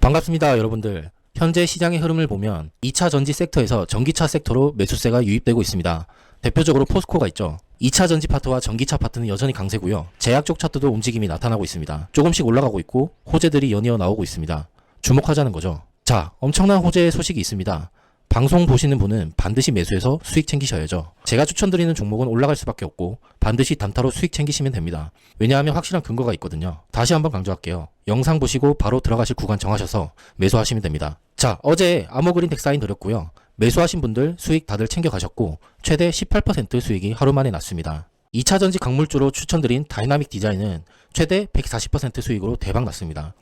반갑습니다, 여러분들. 현재 시장의 흐름을 보면 2차 전지 섹터에서 전기차 섹터로 매수세가 유입되고 있습니다. 대표적으로 포스코가 있죠. 2차 전지 파트와 전기차 파트는 여전히 강세고요. 제약 쪽 차트도 움직임이 나타나고 있습니다. 조금씩 올라가고 있고 호재들이 연이어 나오고 있습니다. 주목하자는 거죠. 자, 엄청난 호재의 소식이 있습니다. 방송 보시는 분은 반드시 매수해서 수익 챙기셔야죠. 제가 추천드리는 종목은 올라갈 수밖에 없고 반드시 단타로 수익 챙기시면 됩니다. 왜냐하면 확실한 근거가 있거든요. 다시 한번 강조할게요. 영상 보시고 바로 들어가실 구간 정하셔서 매수하시면 됩니다. 자, 어제 아모그린텍 사인 드렸고요. 매수하신 분들 수익 다들 챙겨가셨고 최대 18% 수익이 하루 만에 났습니다. 2차 전지 강물주로 추천드린 다이나믹 디자인은 최대 140% 수익으로 대박 났습니다.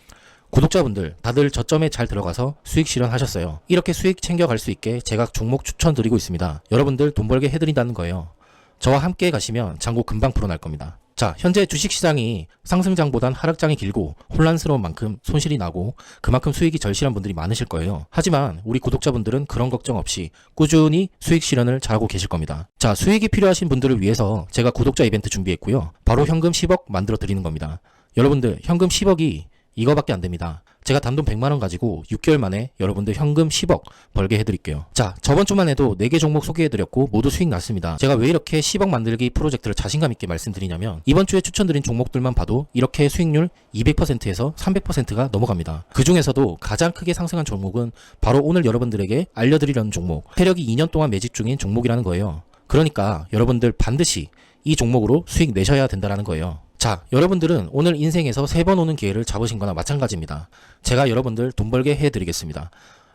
구독자분들 다들 저점에 잘 들어가서 수익 실현하셨어요. 이렇게 수익 챙겨갈 수 있게 제가 종목 추천드리고 있습니다. 여러분들 돈 벌게 해드린다는 거예요. 저와 함께 가시면 장고 금방 풀어날 겁니다. 자, 현재 주식시장이 상승장보단 하락장이 길고 혼란스러운 만큼 손실이 나고 그만큼 수익이 절실한 분들이 많으실 거예요. 하지만 우리 구독자분들은 그런 걱정 없이 꾸준히 수익 실현을 잘하고 계실 겁니다. 자, 수익이 필요하신 분들을 위해서 제가 구독자 이벤트 준비했고요. 바로 현금 10억 만들어 드리는 겁니다. 여러분들 현금 10억이 이거밖에 안 됩니다. 제가 단돈 100만원 가지고 6개월 만에 여러분들 현금 10억 벌게 해드릴게요. 자, 저번 주만 해도 4개 종목 소개해드렸고 모두 수익 났습니다. 제가 왜 이렇게 10억 만들기 프로젝트를 자신감 있게 말씀드리냐면 이번 주에 추천드린 종목들만 봐도 이렇게 수익률 200%에서 300%가 넘어갑니다. 그 중에서도 가장 크게 상승한 종목은 바로 오늘 여러분들에게 알려드리려는 종목, 세력이 2년 동안 매집 중인 종목이라는 거예요. 그러니까 여러분들 반드시 이 종목으로 수익 내셔야 된다는 거예요. 자, 여러분들은 오늘 인생에서 세 번 오는 기회를 잡으신 거나 마찬가지입니다. 제가 여러분들 돈 벌게 해드리겠습니다.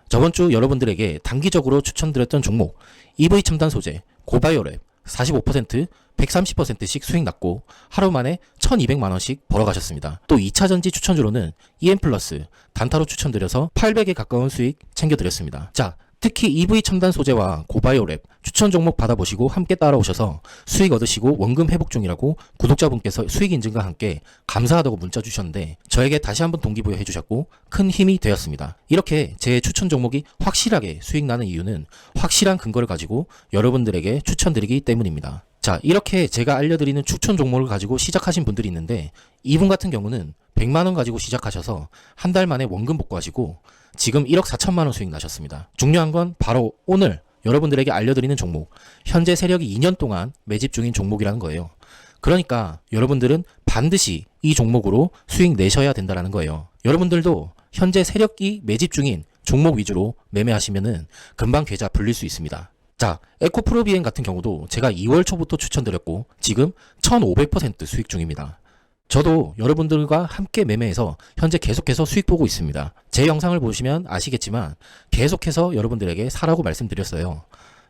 저번 주 여러분들에게 단기적으로 추천드렸던 종목, EV 첨단 소재, 고바이오랩, 45%, 130%씩 수익 났고 하루 만에 1200만원씩 벌어가셨습니다. 또 2차 전지 추천주로는 EM 플러스 단타로 추천드려서 800에 가까운 수익 챙겨드렸습니다. 자, 특히 EV 첨단 소재와 고바이오랩 추천 종목 받아보시고 함께 따라오셔서 수익 얻으시고 원금 회복 중이라고 구독자분께서 수익 인증과 함께 감사하다고 문자 주셨는데 저에게 다시 한번 동기부여 해주셨고 큰 힘이 되었습니다. 이렇게 제 추천 종목이 확실하게 수익 나는 이유는 확실한 근거를 가지고 여러분들에게 추천드리기 때문입니다. 자, 이렇게 제가 알려드리는 추천 종목을 가지고 시작하신 분들이 있는데 이분 같은 경우는 100만원 가지고 시작하셔서 한 달 만에 원금 복구하시고 지금 1억 4천만 원 수익 나셨습니다. 중요한 건 바로 오늘 여러분들에게 알려드리는 종목, 현재 세력이 2년 동안 매집 중인 종목이라는 거예요. 그러니까 여러분들은 반드시 이 종목으로 수익 내셔야 된다는 거예요. 여러분들도 현재 세력이 매집 중인 종목 위주로 매매하시면은 금방 계좌 불릴 수 있습니다. 자, 에코프로비엔 같은 경우도 제가 2월 초부터 추천드렸고 지금 1500% 수익 중입니다. 저도 여러분들과 함께 매매해서 현재 계속해서 수익 보고 있습니다. 제 영상을 보시면 아시겠지만 계속해서 여러분들에게 사라고 말씀드렸어요.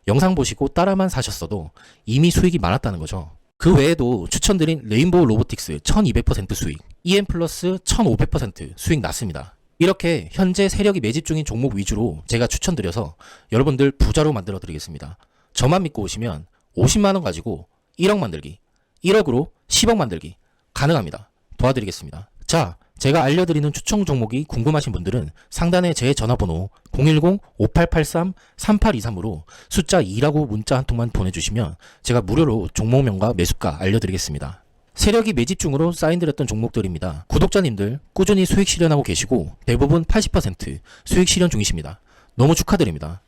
영상 보시고 따라만 사셨어도 이미 수익이 많았다는 거죠. 그 외에도 추천드린 레인보우 로보틱스 1200% 수익, EM 플러스 1500% 수익 났습니다. 이렇게 현재 세력이 매집 중인 종목 위주로 제가 추천드려서 여러분들 부자로 만들어 드리겠습니다. 저만 믿고 오시면 50만원 가지고 1억 만들기, 1억으로 10억 만들기 가능합니다. 도와드리겠습니다. 자, 제가 알려드리는 추천 종목이 궁금하신 분들은 상단에 제 전화번호 010-5883-3823으로 숫자 2라고 문자 한 통만 보내주시면 제가 무료로 종목명과 매수가 알려드리겠습니다. 세력이 매집 중으로 사인드렸던 종목들입니다. 구독자님들 꾸준히 수익 실현하고 계시고 대부분 80% 수익 실현 중이십니다. 너무 축하드립니다.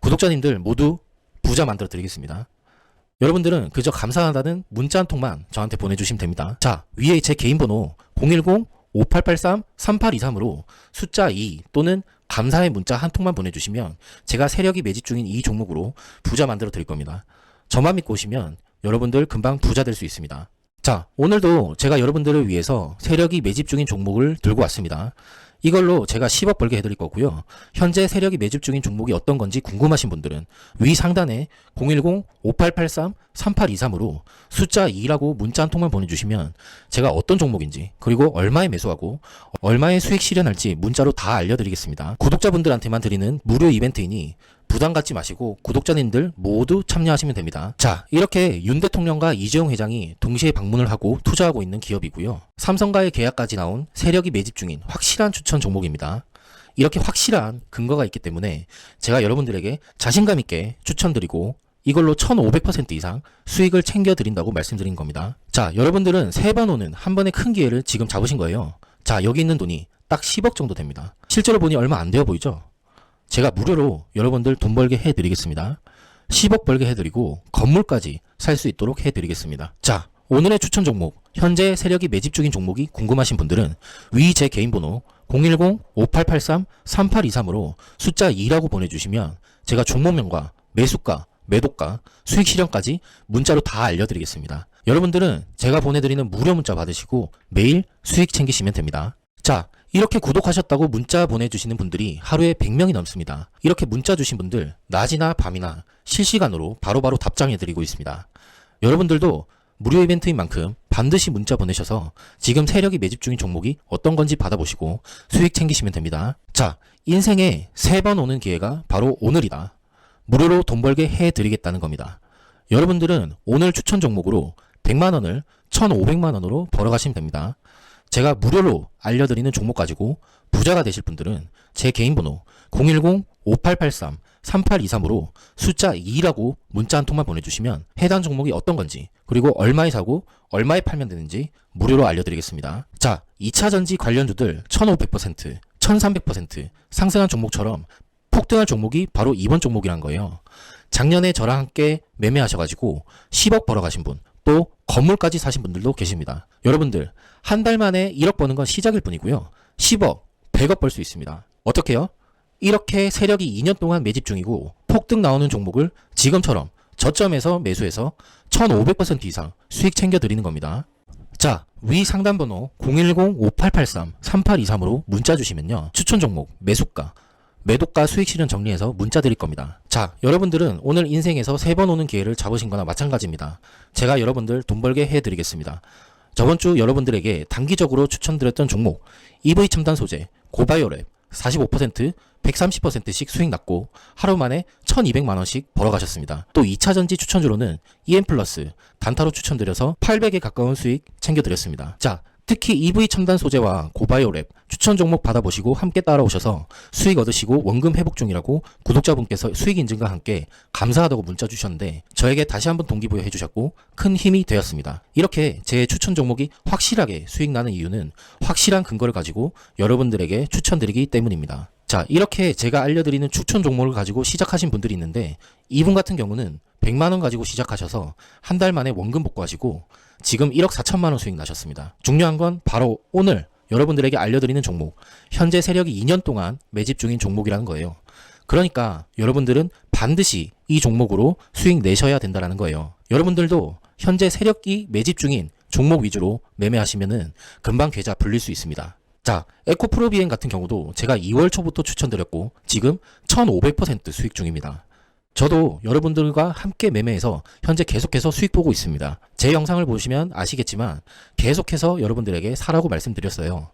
구독자님들 모두 부자 만들어 드리겠습니다. 여러분들은 그저 감사하다는 문자 한 통만 저한테 보내주시면 됩니다. 자, 위에 제 개인 번호 010-5883-3823으로 숫자 2 또는 감사의 문자 한 통만 보내주시면 제가 세력이 매집 중인 이 종목으로 부자 만들어 드릴 겁니다. 저만 믿고 오시면 여러분들 금방 부자 될 수 있습니다. 자, 오늘도 제가 여러분들을 위해서 세력이 매집 중인 종목을 들고 왔습니다. 이걸로 제가 10억 벌게 해드릴 거고요. 현재 세력이 매집 중인 종목이 어떤 건지 궁금하신 분들은 위 상단에 010-5883-3823으로 숫자 2라고 문자 한 통만 보내주시면 제가 어떤 종목인지 그리고 얼마에 매수하고 얼마에 수익 실현할지 문자로 다 알려드리겠습니다. 구독자분들한테만 드리는 무료 이벤트이니 부담 갖지 마시고 구독자님들 모두 참여하시면 됩니다. 자, 이렇게 윤 대통령과 이재용 회장이 동시에 방문을 하고 투자하고 있는 기업이고요. 삼성과의 계약까지 나온 세력이 매집 중인 확실한 추천 종목입니다. 이렇게 확실한 근거가 있기 때문에 제가 여러분들에게 자신감 있게 추천드리고 이걸로 1500% 이상 수익을 챙겨드린다고 말씀드린 겁니다. 자, 여러분들은 세 번 오는 한 번의 큰 기회를 지금 잡으신 거예요. 자, 여기 있는 돈이 딱 10억 정도 됩니다. 실제로 보니 얼마 안 되어 보이죠? 제가 무료로 여러분들 돈 벌게 해드리겠습니다. 10억 벌게 해드리고 건물까지 살 수 있도록 해드리겠습니다. 자, 오늘의 추천 종목, 현재 세력이 매집 중인 종목이 궁금하신 분들은 위 제 개인 번호 010-5883-3823으로 숫자 2라고 보내주시면 제가 종목명과 매수가, 매도가, 수익 실현까지 문자로 다 알려드리겠습니다. 여러분들은 제가 보내드리는 무료 문자 받으시고 매일 수익 챙기시면 됩니다. 자, 이렇게 구독하셨다고 문자 보내주시는 분들이 하루에 100명이 넘습니다. 이렇게 문자 주신 분들 낮이나 밤이나 실시간으로 바로바로 답장해드리고 있습니다. 여러분들도 무료 이벤트인 만큼 반드시 문자 보내셔서 지금 세력이 매집 중인 종목이 어떤 건지 받아보시고 수익 챙기시면 됩니다. 자, 인생에 세 번 오는 기회가 바로 오늘이다. 무료로 돈 벌게 해드리겠다는 겁니다. 여러분들은 오늘 추천 종목으로 100만원을 1,500만원으로 벌어가시면 됩니다. 제가 무료로 알려드리는 종목 가지고 부자가 되실 분들은 제 개인 번호 010-5883-3823으로 숫자 2라고 문자 한 통만 보내주시면 해당 종목이 어떤 건지 그리고 얼마에 사고 얼마에 팔면 되는지 무료로 알려드리겠습니다. 자, 2차 전지 관련주들 1500%, 1300% 상승한 종목처럼 폭등한 종목이 바로 이번 종목이란 거예요. 작년에 저랑 함께 매매하셔가지고 10억 벌어가신 분, 또 건물까지 사신 분들도 계십니다. 여러분들, 한 달 만에 1억 버는 건 시작일 뿐이고요. 10억, 100억 벌 수 있습니다. 어떻게요? 이렇게 세력이 2년 동안 매집 중이고 폭등 나오는 종목을 지금처럼 저점에서 매수해서 1500% 이상 수익 챙겨드리는 겁니다. 자, 위 상담번호 010-5883-3823으로 문자 주시면요. 추천 종목, 매수가, 매도가 수익 실현 정리해서 문자 드릴 겁니다. 자, 여러분들은 오늘 인생에서 세 번 오는 기회를 잡으신 거나 마찬가지입니다. 제가 여러분들 돈 벌게 해드리겠습니다. 저번 주 여러분들에게 단기적으로 추천드렸던 종목, EV 첨단 소재, 고바이오랩, 45%, 130%씩 수익 났고 하루 만에 1200만원씩 벌어가셨습니다. 또 2차 전지 추천주로는 EM 플러스 단타로 추천드려서 800에 가까운 수익 챙겨드렸습니다. 자, 특히 EV 첨단 소재와 고바이오랩 추천 종목 받아보시고 함께 따라오셔서 수익 얻으시고 원금 회복 중이라고 구독자분께서 수익 인증과 함께 감사하다고 문자 주셨는데 저에게 다시 한번 동기부여 해주셨고 큰 힘이 되었습니다. 이렇게 제 추천 종목이 확실하게 수익 나는 이유는 확실한 근거를 가지고 여러분들에게 추천드리기 때문입니다. 자, 이렇게 제가 알려드리는 추천 종목을 가지고 시작하신 분들이 있는데 이분 같은 경우는 100만원 가지고 시작하셔서 한 달 만에 원금 복구하시고 지금 1억 4천만원 수익 나셨습니다. 중요한 건 바로 오늘 여러분들에게 알려드리는 종목, 현재 세력이 2년 동안 매집 중인 종목이라는 거예요. 그러니까 여러분들은 반드시 이 종목으로 수익 내셔야 된다는 거예요. 여러분들도 현재 세력이 매집 중인 종목 위주로 매매하시면은 금방 계좌 불릴 수 있습니다. 자, 에코프로비엔 같은 경우도 제가 2월 초부터 추천드렸고 지금 1500% 수익 중입니다. 저도 여러분들과 함께 매매해서 현재 계속해서 수익 보고 있습니다. 제 영상을 보시면 아시겠지만 계속해서 여러분들에게 사라고 말씀드렸어요.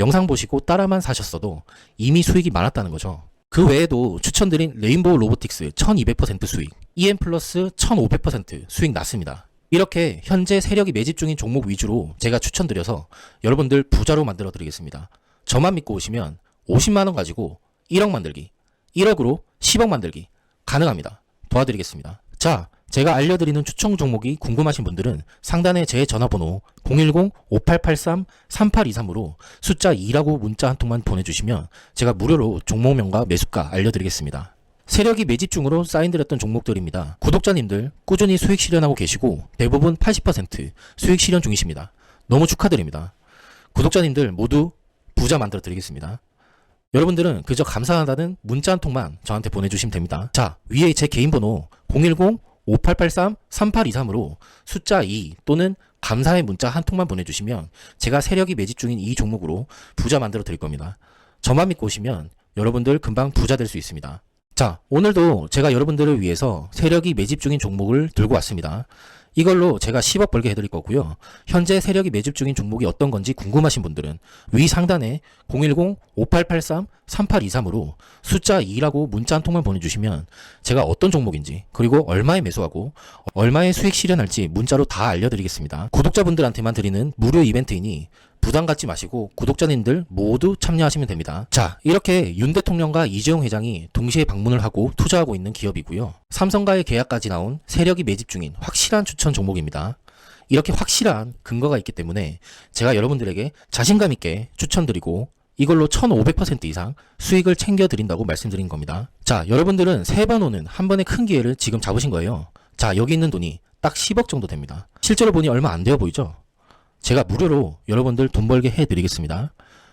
영상 보시고 따라만 사셨어도 이미 수익이 많았다는 거죠. 그 외에도 추천드린 레인보우 로보틱스 1200% 수익, EM 플러스 1500% 수익 났습니다. 이렇게 현재 세력이 매집 중인 종목 위주로 제가 추천드려서 여러분들 부자로 만들어 드리겠습니다. 저만 믿고 오시면 50만원 가지고 1억 만들기, 1억으로 10억 만들기, 가능합니다. 도와드리겠습니다. 자, 제가 알려드리는 추천 종목이 궁금하신 분들은 상단에 제 전화번호 010-5883-3823으로 숫자 2라고 문자 한 통만 보내주시면 제가 무료로 종목명과 매수가 알려드리겠습니다. 세력이 매집 중으로 사인드렸던 종목들입니다. 구독자님들 꾸준히 수익 실현하고 계시고 대부분 80% 수익 실현 중이십니다. 너무 축하드립니다. 구독자님들 모두 부자 만들어 드리겠습니다. 여러분들은 그저 감사하다는 문자 한 통만 저한테 보내주시면 됩니다. 자, 위에 제 개인 번호 010-5883-3823으로 숫자 2 또는 감사의 문자 한 통만 보내주시면 제가 세력이 매집 중인 이 종목으로 부자 만들어 드릴 겁니다. 저만 믿고 오시면 여러분들 금방 부자 될 수 있습니다. 자, 오늘도 제가 여러분들을 위해서 세력이 매집 중인 종목을 들고 왔습니다. 이걸로 제가 10억 벌게 해드릴 거고요. 현재 세력이 매집 중인 종목이 어떤 건지 궁금하신 분들은 위 상단에 010-5883-3823으로 숫자 2라고 문자 한 통만 보내주시면 제가 어떤 종목인지 그리고 얼마에 매수하고 얼마에 수익 실현할지 문자로 다 알려드리겠습니다. 구독자분들한테만 드리는 무료 이벤트이니 부담 갖지 마시고 구독자님들 모두 참여하시면 됩니다. 자, 이렇게 윤 대통령과 이재용 회장이 동시에 방문을 하고 투자하고 있는 기업이고요. 삼성과의 계약까지 나온 세력이 매집 중인 확실한 추천 종목입니다. 이렇게 확실한 근거가 있기 때문에 제가 여러분들에게 자신감 있게 추천드리고 이걸로 1500% 이상 수익을 챙겨드린다고 말씀드린 겁니다. 자, 여러분들은 세 번 오는 한 번의 큰 기회를 지금 잡으신 거예요. 자, 여기 있는 돈이 딱 10억 정도 됩니다. 실제로 보니 얼마 안 되어 보이죠? 제가 무료로 여러분들 돈 벌게 해드리겠습니다.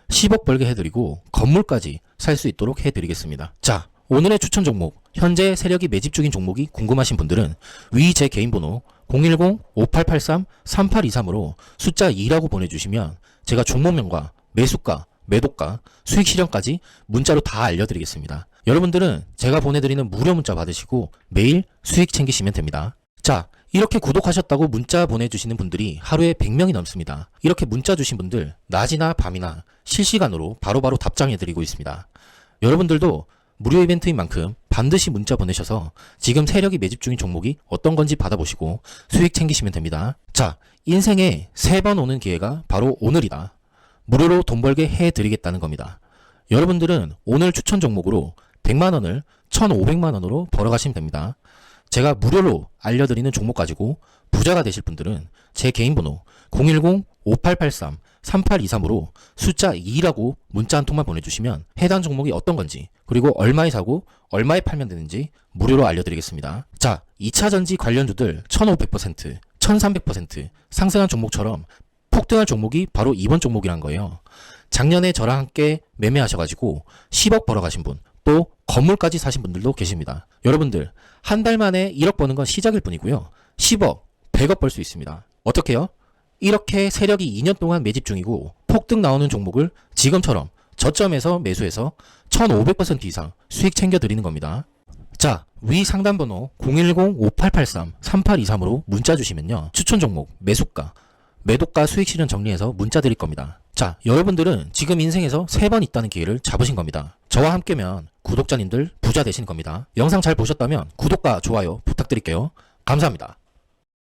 10억 벌게 해드리고 건물까지 살 수 있도록 해드리겠습니다. 자, 오늘의 추천 종목, 현재 세력이 매집 중인 종목이 궁금하신 분들은 위 제 개인 번호 010-5883-3823으로 숫자 2라고 보내주시면 제가 종목명과 매수가, 매도가, 수익 실현까지 문자로 다 알려드리겠습니다. 여러분들은 제가 보내드리는 무료 문자 받으시고 매일 수익 챙기시면 됩니다. 자, 이렇게 구독하셨다고 문자 보내주시는 분들이 하루에 100명이 넘습니다. 이렇게 문자 주신 분들 낮이나 밤이나 실시간으로 바로바로 답장해드리고 있습니다. 여러분들도 무료 이벤트인 만큼 반드시 문자 보내셔서 지금 세력이 매집 중인 종목이 어떤 건지 받아보시고 수익 챙기시면 됩니다. 자, 인생에 세 번 오는 기회가 바로 오늘이다. 무료로 돈 벌게 해드리겠다는 겁니다. 여러분들은 오늘 추천 종목으로 100만원을 1,500만원으로 벌어가시면 됩니다. 제가 무료로 알려드리는 종목 가지고 부자가 되실 분들은 제 개인 번호 010-5883-3823으로 숫자 2라고 문자 한 통만 보내주시면 해당 종목이 어떤 건지 그리고 얼마에 사고 얼마에 팔면 되는지 무료로 알려드리겠습니다. 자, 2차 전지 관련주들 1500%, 1300% 상승한 종목처럼 폭등할 종목이 바로 이번 종목이란 거예요. 작년에 저랑 함께 매매하셔가지고 10억 벌어가신 분, 또 건물까지 사신 분들도 계십니다. 여러분들, 한 달 만에 1억 버는 건 시작일 뿐이고요. 10억, 100억 벌 수 있습니다. 어떻게요? 이렇게 세력이 2년 동안 매집 중이고 폭등 나오는 종목을 지금처럼 저점에서 매수해서 1500% 이상 수익 챙겨드리는 겁니다. 자, 위 상담번호 010-5883-3823으로 문자 주시면요. 추천 종목, 매수가, 매도가 수익 실현 정리해서 문자 드릴 겁니다. 자, 여러분들은 지금 인생에서 세 번 있다는 기회를 잡으신 겁니다. 저와 함께면 구독자님들 부자 되시는 겁니다. 영상 잘 보셨다면 구독과 좋아요 부탁드릴게요. 감사합니다.